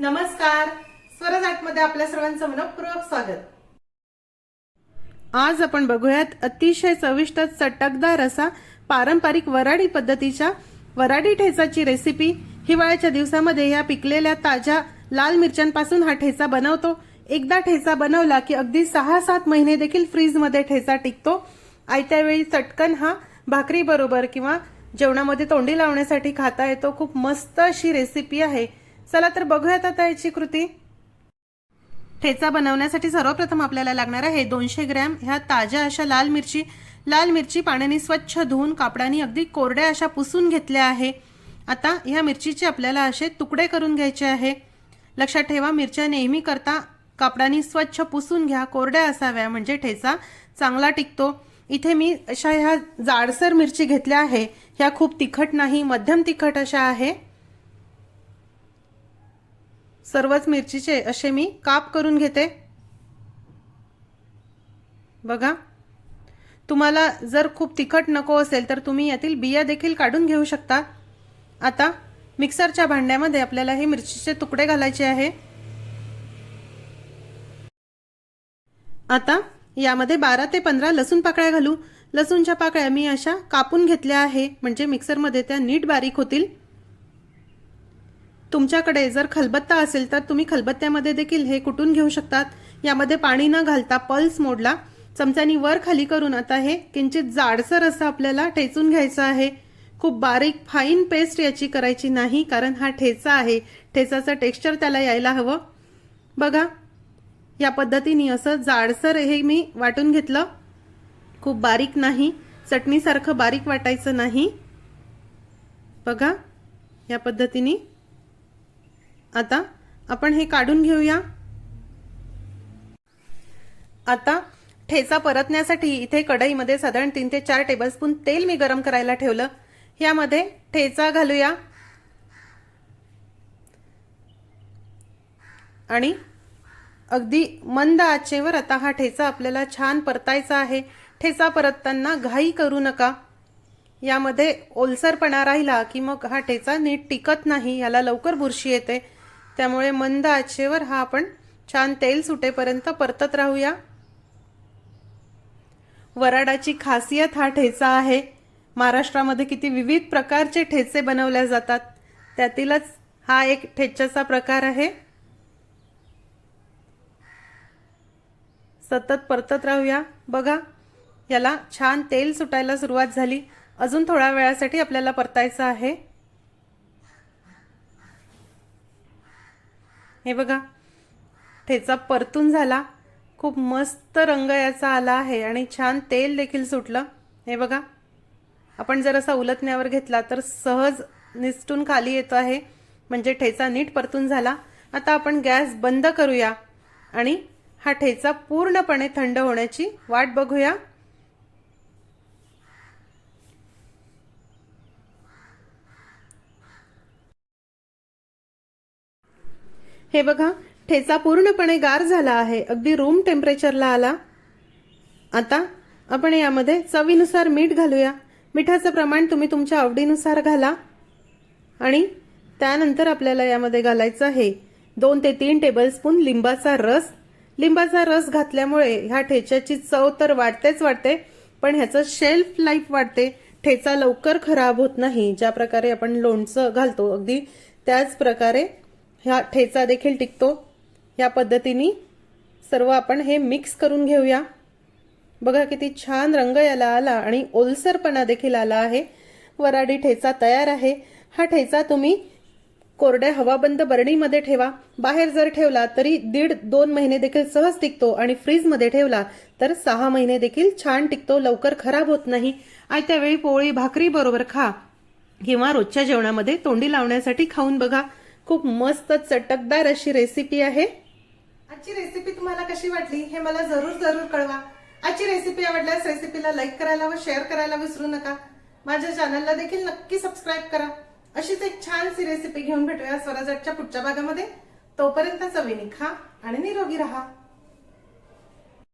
नमस्कार. स्वरजाटमध्ये आपल्या सर्वांचं मनपूर्वक स्वागत. आज आपण बघूयात अतिशय चविष्ट चटकदार असा पारंपरिक वराडी पद्धतीच्या वराडी ठेचाची रेसिपी हिवाळ्याच्या दिवसामध्ये या पिकलेल्या ताज्या लाल मिरच्यांपासून हा ठेचा बनवतो. एकदा ठेचा बनवला की अगदी सहा सात महिने देखील फ्रीजमध्ये ठेचा टिकतो. आयत्या वेळी चटकन हा भाकरी बरोबर किंवा जेवणामध्ये तोंडी लावण्यासाठी खाता येतो. खूप मस्त अशी रेसिपी आहे. चला तर बघूयात आता याची कृती. ठेचा बनवण्यासाठी सर्वप्रथम आपल्याला लागणार आहे दोनशे ग्रॅम. ह्या ताज्या अशा लाल मिरची. लाल मिरची पाण्याने स्वच्छ धुवून कापडाने अगदी कोरड्या अशा पुसून घेतल्या आहे. आता ह्या मिरचीचे आपल्याला असे तुकडे करून घ्यायचे आहे. लक्षात ठेवा मिरच्या नेहमी करता कापडाने स्वच्छ पुसून घ्या. कोरड्या असाव्या म्हणजे ठेचा चांगला टिकतो. इथे मी अशा ह्या जाडसर मिरची घेतल्या आहे. ह्या खूप तिखट नाही मध्यम तिखट अशा आहे. सर्वच मिरचीचे असे मी काप करून घेते. बघा. तुम्हाला जर खूप तिखट नको असेल तर तुम्ही यातील बिया देखील काढून घेऊ शकता. आता मिक्सरच्या भांड्यामध्ये आपल्याला हे मिरचीचे तुकडे घालायचे आहे. आता यामध्ये बारा ते पंधरा लसूण पाकळ्या घालू. लसूणच्या पाकळ्या मी अशा कापून घेतल्या आहे म्हणजे मिक्सरमध्ये त्या नीट बारीक होतील. तुमच्याकडे जर खलबत्ता असेल तर तुम्ही खलबत्त्यामध्ये देखील हे कुटून घेऊ शकतात. यामध्ये पाणी न घालता पल्स मोडला. चमच्यानी वर खाली करून आता हे किंचित जाडसर असं आपल्याला ठेचून घ्यायचं आहे. खूप बारीक फाईन पेस्ट याची करायची नाही कारण हा ठेचा आहे. ठेचाचं टेक्स्चर त्याला यायला हवं. बघा या पद्धतीने असं जाडसर हे मी वाटून घेतलं. खूप बारीक नाही. चटणीसारखं बारीक वाटायचं नाही. बघा या पद्धतीने आता आपण हे काढून घेऊया. आता ठेचा परतण्यासाठी इथे कढईमध्ये साधारण तीन ते चार टेबलस्पून तेल मी गरम करायला ठेवलं. यामध्ये ठेचा घालूया. आणि अगदी मंद आचेवर आता हा ठेचा आपल्याला छान परतायचा आहे. ठेचा परतताना घाई करू नका. यामध्ये ओलसरपणा राहिला की मग हा ठेचा नीट टिकत नाही याला लवकर बुरशी येते. त्यामुळे मंद आचेवर हा आपण छान तेल सुटेपर्यंत परतत राहूया. वराडाची खासियत हा ठेचा आहे. महाराष्ट्रामध्ये किती विविध प्रकारचे ठेचे बनवले जातात. त्यातीलच हा एक ठेच्याचा प्रकार आहे. सतत परतत राहूया. बघा याला छान तेल सुटायला सुरुवात झाली. अजून थोड्या वेळासाठी आपल्याला परतायचं आहे. हे बघा ठेचा परतून झाला. खूप मस्त रंग याचा आला आहे आणि छान तेल देखील सुटलं. हे बघा आपण जर असा उलटण्यावर घेतला तर सहज निसटून खाली येतो आहे. म्हणजे ठेचा नीट परतून झाला. आता आपण गॅस बंद करूया आणि हा ठेचा पूर्णपणे थंड होण्याची वाट बघूया. हे बघा ठेचा पूर्णपणे गार झाला आहे. अगदी रूम टेम्परेचरला आला. आता आपण यामध्ये चवीनुसार मीठ घालूया. मिठाचं प्रमाण तुम्ही तुमच्या आवडीनुसार घाला. आणि त्यानंतर आपल्याला यामध्ये घालायचं आहे दोन ते तीन टेबलस्पून लिंबाचा रस. लिंबाचा रस घातल्यामुळे ह्या ठेच्याची चव तर वाढतेच वाढते पण ह्याचं शेल्फ लाईफ वाढते. ठेचा लवकर खराब होत नाही. ज्या प्रकारे आपण लोणचं घालतो अगदी त्याच प्रकारे ह्या ठेचा देखील टिकतो. या पद्धतीने सर्व आपण हे मिक्स करून घेऊया. बघा किती छान रंग याला आला आणि ओलसरपणा देखील आला आहे. वराडी ठेचा तयार आहे. हा ठेचा तुम्ही कोरड्या हवाबंद बरणीमध्ये ठेवा. बाहेर जर ठेवला तरी दीड दोन महिने देखील सहज टिकतो आणि फ्रीजमध्ये ठेवला तर सहा महिने देखील छान टिकतो. लवकर खराब होत नाही. आयत्या वेळी पोळी भाकरी बरोबर खा किंवा रोजच्या जेवणामध्ये तोंडी लावण्यासाठी खाऊन बघा. खूप मस्त चटकदार अशी रेसिपी आहे. आजची रेसिपी तुम्हाला कशी वाटली हे मला जरूर जरूर कळवा. आजची रेसिपी आवडल्यास रेसिपीला लाईक करायला व शेअर करायला विसरू नका. माझ्या चॅनलला देखील नक्की सबस्क्राईब करा. अशीच एक छानशी रेसिपी घेऊन भेटूया स्वराजच्या पुढच्या भागामध्ये. तोपर्यंत चवीने खा आणि निरोगी राहा.